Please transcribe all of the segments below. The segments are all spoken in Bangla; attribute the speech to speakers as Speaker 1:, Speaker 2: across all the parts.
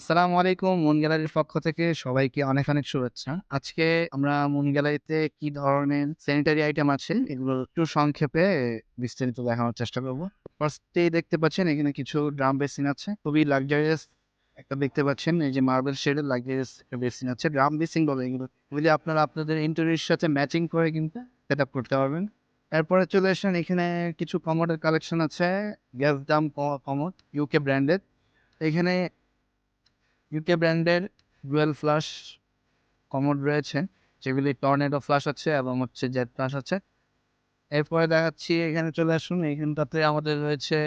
Speaker 1: আসসালামু আলাইকুম মুন গ্যালারির পক্ষ থেকে সবাইকে অনেক অনেক শুভেচ্ছা। আজকে আমরা মুন গ্যালারিতে কি ধরনের স্যানিটারি আইটেম আছে এগুলো একটু সংক্ষেপে বিস্তারিত দেখানোর চেষ্টা করব। ফার্স্টেই দেখতে পাচ্ছেন এখানে কিছু ড্রাম বেসিন আছে, খুবই লাক্সারিয়াস একটা দেখতে পাচ্ছেন, এই যে মার্বেল শেডের লাক্সারিয়াস একটা বেসিন আছে। ড্রাম বেসিন বলে এগুলো। বুঝলে আপনারা আপনাদের ইন্টারভিউর সাথে ম্যাচিং করে কিন্তু সেট আপ করতে পারবেন। এরপরে চলে আসেন, এখানে কিছু কমোডের কালেকশন আছে গ্যাস দাম কমোড ইউকে ব্র্যান্ডের এখানে ইউকে ব্র্যান্ডের ডুয়েল ফ্লাশ কমোড রয়েছে, যেগুলি টর্নেডো ফ্লাশ আছে এবং হচ্ছে জেট ফ্লাশ আছে। এরপরে দেখাচ্ছি, এখানে চলে আসুন, এখানটাতে আমাদের রয়েছে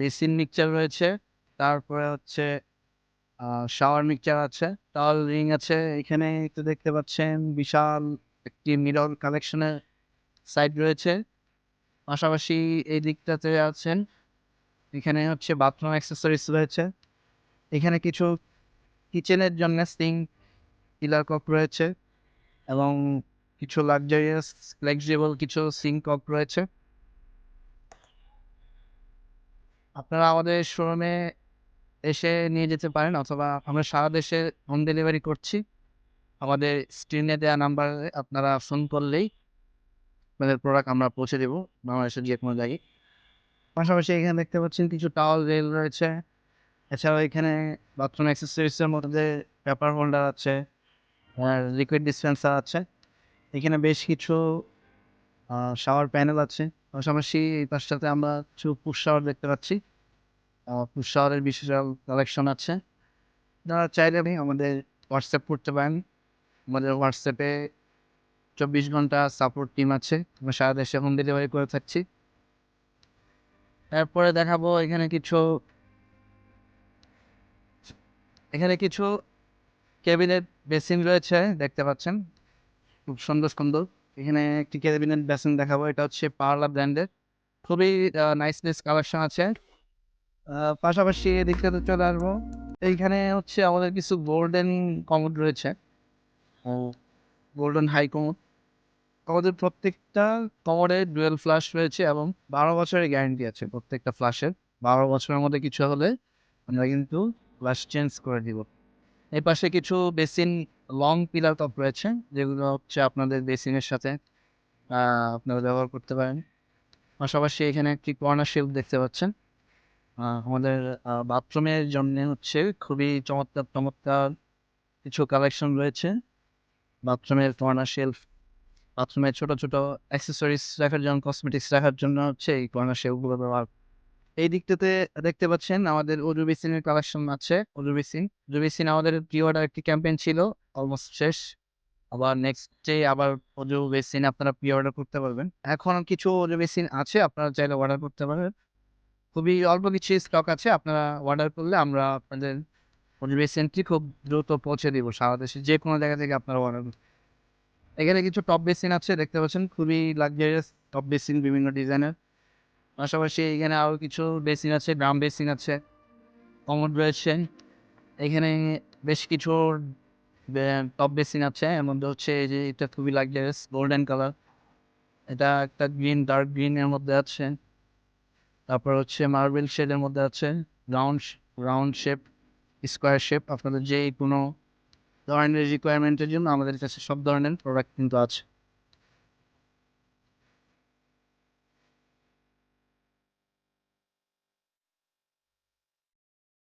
Speaker 1: বেসিন মিক্সচার রয়েছে, তারপরে হচ্ছে শাওয়ার মিক্সচার আছে টাওয়াল রিং আছে, এখানে একটু দেখতে পাচ্ছেন বিশাল একটি মিরর কালেকশনের সাইড রয়েছে। পাশাপাশি এই দিকটাতে আছেন, এখানে হচ্ছে বাথরুম অ্যাক্সেসরিজ রয়েছে। এখানে কিছু কিচেনের জন্য সিং পিলার কক রয়েছে এবং কিছু লাক্সারিয়াস ফ্লেক্সিবল কিছু সিং কক রয়েছে। আপনারা আমাদের শোরুমে এসে নিয়ে যেতে পারেন অথবা আমরা সারা দেশে হোম ডেলিভারি করছি। আমাদের স্ক্রিনে দেওয়া নাম্বারে আপনারা ফোন করলেই আপনাদের প্রোডাক্ট আমরা পৌঁছে দেবো বাংলাদেশের যে কোনো জায়গায়। পাশাপাশি এখানে দেখতে পাচ্ছেন কিছু টাওয়াল রেল রয়েছে। এছাড়াও এখানে বাথরুম অ্যাক্সেসরিজের মধ্যে পেপার হোল্ডার আছে লিকুইড ডিসপেন্সার আছে। এখানে বেশ কিছু শাওয়ার প্যানেল আছে। পাশাপাশি এই পাশটাতে আমরা কিছু পুষ শাওয়ার দেখতে পাচ্ছি। পুশ শাওয়ারের বিশেষ কালেকশন আছে। আপনারা চাইলে আপনি আমাদের হোয়াটসঅ্যাপ করতে পারেন। আমাদের হোয়াটসঅ্যাপে চব্বিশ ঘণ্টা সাপোর্ট টিম আছে। আমরা সারা দেশে হোম ডেলিভারি করে থাকছি। তারপরে দেখাবো এখানে কিছু এখানে কিছু ক্যাবিনেট বেসিন রয়েছে দেখতে পাচ্ছেন। খুব সুন্দর সুন্দর। এখানে একটি ক্যাবিনেট বেসিন দেখাবো এটা হচ্ছে পার্লা ব্র্যান্ডের। খুবই নাইস নাইস কালেকশন আছে। পাশাপাশি এদিকটা তো চলে আসব। এইখানে হচ্ছে আমাদের কিছু গোল্ডেন কমোড রয়েছে। গোল্ডেন হাই কমোড আমাদের প্রত্যেকটা কমোডে ডুয়েল ফ্লাশ রয়েছে এবং বারো বছরের গ্যারান্টি আছে প্রত্যেকটা ফ্লাশের বারো বছরের মধ্যে কিছু হলে আমরা কিন্তু ফ্লাশ চেঞ্জ করে দিব। এই পাশে কিছু বেসিন লং পিলার টপ রয়েছে, যেগুলো হচ্ছে আপনাদের বেসিনের সাথে আপনারা ব্যবহার করতে পারেন। পাশাপাশি এখানে একটি কর্নার শেল্ফ দেখতে পাচ্ছেন। আমাদের বাথরুমের জন্য হচ্ছে খুবই চমৎকার চমৎকার কিছু কালেকশন রয়েছে। বাথরুমের কর্নার শেলফ বাথরুমের ছোট ছোট অ্যাক্সেসরিজ রাখার জন্য কসমেটিক্স রাখার জন্য হচ্ছে এই কর্নার শেলফগুলো ব্যবহার এই দিকটাতে দেখতে পাচ্ছেন আমাদের অজু বেসিনের কালেকশন আছে অজু বেসিন অজু বেসিন আমাদের প্রি অর্ডার একটি ক্যাম্পেইন ছিল অলমোস্ট শেষ। আবার নেক্সট ডে আবার অজু বেসিন আপনারা প্রি অর্ডার করতে পারবেন। এখন কিছু অজু বেসিন আছে, আপনারা চাইলে অর্ডার করতে পারবেন। খুবই অল্প কিছু স্টক আছে, আপনারা অর্ডার করলে আমরা আপনাদের অজু বেসিনটি খুব দ্রুত পৌঁছে দিব সারা দেশে যে কোনো জায়গা থেকে আপনারা অর্ডার এখানে কিছু টপ বেসিন আছে, দেখতে পাচ্ছেন, খুবই লাক্সারিয়াস টপ বেসিন বিভিন্ন ডিজাইনের পাশাপাশি এখানে আরও কিছু বেসিন আছে ড্রাম বেসিন আছে কমোড রয়েছে। এখানে বেশ কিছু টপ বেসিন আছে। এর মধ্যে হচ্ছে এই যে এটা খুবই লাক্সারিয়াস গোল্ডেন কালার এটা একটা গ্রিন ডার্ক গ্রিনের মধ্যে আছে। তারপর হচ্ছে মার্বেল শেডের মধ্যে আছে। Round round shape square shape আপনাদের যে কোনো ধরনের রিকোয়ারমেন্টের জন্য আমাদের কাছে সব ধরনের প্রোডাক্ট কিন্তু আছে।